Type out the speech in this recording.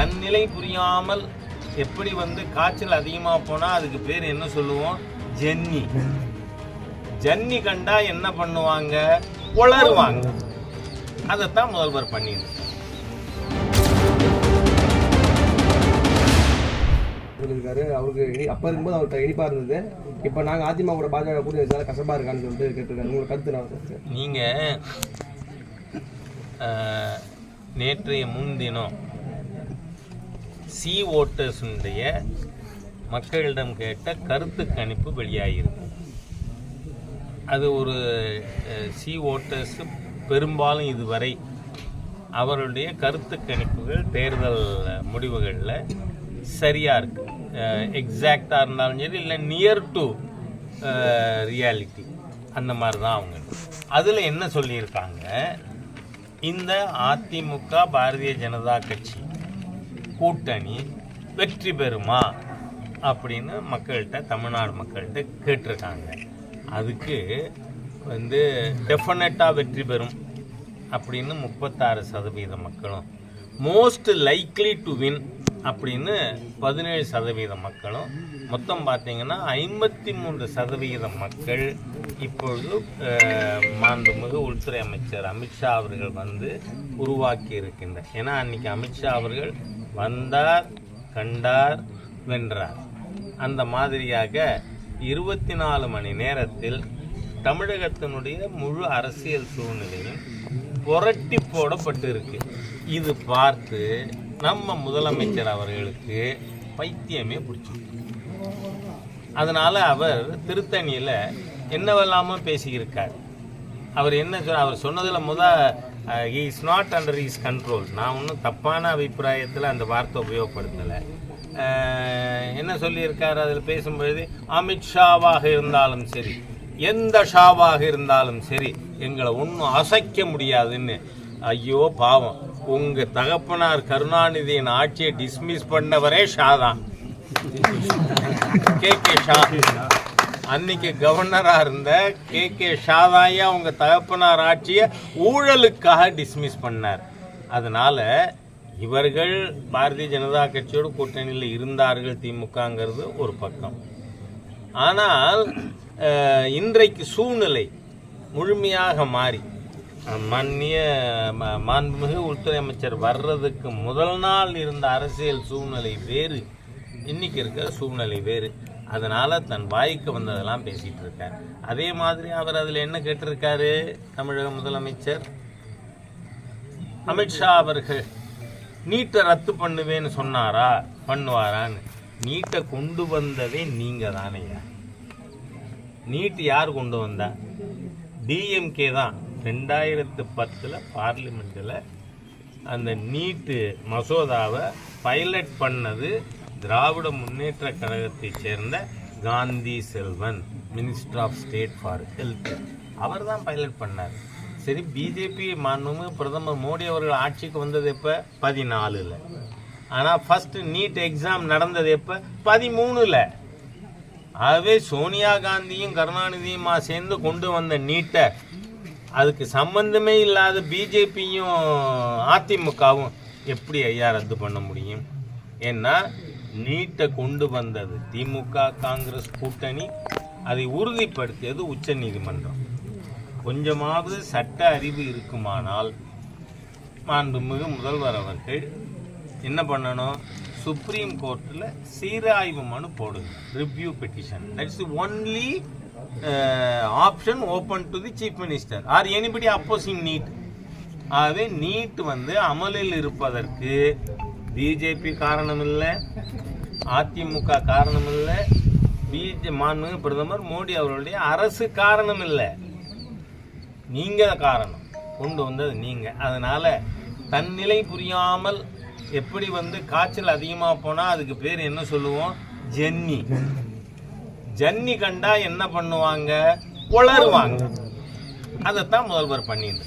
தன்னிலை புரியாமல் எப்படி வந்து காய்ச்சல் அதிகமாக போனால் அதுக்கு பேர் என்ன சொல்லுவோம்? ஜன்னி. ஜன்னி கண்டா என்ன பண்ணுவாங்க? உளருவாங்க அதைத்தான் முதல்வர் பண்ணியிருக்காரு சொல்லியிருக்காரு. அவருக்கு அப்ப இருக்கும்போது அவர்கிட்ட இனிப்பா இருந்தது. இப்ப நாங்க அதிமுக கூட பாஜக கூட்டி வச்சதால கசப்பா இருக்கான்னு சொல்லிட்டு கேட்டிருக்காரு. உங்க கருத்து நான் நீங்கள் நேற்றைய முன்தினம் சி ஓட்டர்ஸுடைய மக்களிடம் கேட்ட கருத்து கணிப்பு வெளியாகிருக்கு அது ஒரு சி ஓட்டர்ஸ் பெரும்பாலும் இதுவரை அவருடைய கருத்து கணிப்புகள் தேர்தல் முடிவுகளில் சரியாக இருக்கு. எக்ஸாக்டாக இருந்தாலும் சரி இல்லை நியர் டு ரியாலிட்டி அந்த மாதிரி தான் அவங்க. அதில் என்ன சொல்லியிருக்காங்க? இந்த அதிமுக பாரதிய ஜனதா கட்சி கூட்டணி வெற்றி பெறுமா அப்படின்னு மக்கள்கிட்ட தமிழ்நாடு மக்கள்கிட்ட கேட்டிருக்காங்க. அதுக்கு வந்து டெஃபினட்டாக வெற்றி பெறும் அப்படின்னு முப்பத்தாறு சதவீத மக்களும் மோஸ்ட் லைக்லி டு வின் அப்படின்னு பதினேழு சதவீத மக்களும் மொத்தம் பார்த்தீங்கன்னா ஐம்பத்தி மூன்று சதவீத மக்கள் இப்பொழுது மாண்புமிகு உள்துறை அமைச்சர் அமித்ஷா அவர்கள் வந்து உருவாக்கி இருக்கின்றனர் ஏன்னா அன்றைக்கி அமித்ஷா அவர்கள் வந்தார் கண்டார் வென்றார். அந்த மாதிரியாக இருபத்தி நாலு மணி நேரத்தில் தமிழகத்தினுடைய முழு அரசியல் சூழ்நிலையும் புரட்டி போடப்பட்டிருக்கு. இது பார்த்து நம்ம முதலமைச்சர் அவர்களுக்கு பைத்தியமே பிடிச்சிருக்கு அதனால் அவர் திருத்தணியில் என்னவெல்லாமோ பேசியிருக்கார். அவர் என்ன சொல் அவர் சொன்னதில் முதல் he is not under is control நான் ஒன்றும் தப்பான அபிப்பிராயத்தில் அந்த வார்த்தை உபயோகப்படுத்தலை. Uh, என்ன சொல்லியிருக்கார்? அதில் பேசும்பொழுது அமித்ஷாவாக இருந்தாலும் சரி எந்த ஷாவாக இருந்தாலும் சரி எங்களை ஒன்றும் அசைக்க முடியாதுன்னு. ஐயோ பாவம். உங்கள் தகப்பனார் கருணாநிதியின் ஆட்சியை டிஸ்மிஸ் பண்ணவரே ஷா தான். K K Shah. அன்னைக்கு கவர்னரா இருந்த கே. கே. ஷாதாயா அவங்க தகப்பனார் ஆட்சியை ஊழலுக்காக டிஸ்மிஸ் பண்ணார். அதனால இவர்கள் பாரதிய ஜனதா கட்சியோட கூட்டணியில் இருந்தார்கள் திமுகங்கிறது ஒரு பக்கம். ஆனால் இன்றைக்கு சூழ்நிலை முழுமையாக மாறி மன்னிய ம- மாண்புமிகு உள்துறை அமைச்சர் வர்றதுக்கு முதல் நாள் இருந்த அரசியல் சூழ்நிலை வேறு இன்னைக்கு இருக்கிற சூழ்நிலை வேறு. அதனால் தன் வாய்க்கு வந்ததெல்லாம் பேசிகிட்டு இருக்கார் அதே மாதிரி அவர் அதில் என்ன கேட்டிருக்காரு தமிழக முதலமைச்சர்? அமித்ஷா அவர்கள் நீட்டை ரத்து பண்ணுவேன்னு சொன்னாரா? பண்ணுவாரான்னு. நீட்டை கொண்டு வந்ததே நீங்கள் தானையா? நீட் யார் கொண்டு வந்தா? டிஎம்கே தான் ரெண்டாயிரத்து பத்தில் பார்லிமெண்ட்டில் அந்த நீட்டு மசோதாவை பைலட் பண்ணது திராவிட முன்னேற்ற கழகத்தைச் சேர்ந்த Gandhi Selvan minister of state for health அவர் தான் பைலட் பண்ணார். சரி பிஜேபி மாண்புமிகு பிரதமர் மோடி அவர்கள் ஆட்சிக்கு வந்தது எப்போ? பதினாலில். ஆனால் ஃபஸ்ட்டு நீட் எக்ஸாம் நடந்தது எப்போ? பதிமூணில். ஆகவே சோனியா காந்தியும் கருணாநிதியுமா சேர்ந்து கொண்டு வந்த நீட்டை அதுக்கு சம்பந்தமே இல்லாத பிஜேபியும் அதிமுகவும் எப்படி ஐயா ரத்து பண்ண முடியும்? ஏன்னா நீட்டை கொண்டு வந்தது திமுக காங்கிரஸ் கூட்டணி. அதை உறுதிப்படுத்தியது உச்ச நீதிமன்றம். கொஞ்சமாவது சட்ட அறிவு இருக்குமானால் மாண்புமிகு முதல்வர் அவர்கள் என்ன பண்ணணும்? சுப்ரீம் கோர்ட்டில் சீராய்வு மனு போடுங்க. Review petition that's only option open to the chief minister or anybody opposing NEET ஆகவே நீட் வந்து அமலில் இருப்பதற்கு பிஜேபி காரணம் இல்லை அதிமுக காரணம் இல்லை பிஜே மாண்புமிகு பிரதமர் மோடி அவர்களுடைய அரசு காரணம் இல்லை நீங்கள் காரணம். கொண்டு வந்தது நீங்கள் அதனால் தன்னிலை புரியாமல் எப்படி வந்து காய்ச்சல் அதிகமாக போனால் அதுக்கு பேர் என்ன சொல்லுவோம்? ஜன்னி. ஜன்னி கண்டா என்ன பண்ணுவாங்க? உளருவாங்க அதைத்தான் முதல்வர் பண்ணிட்டு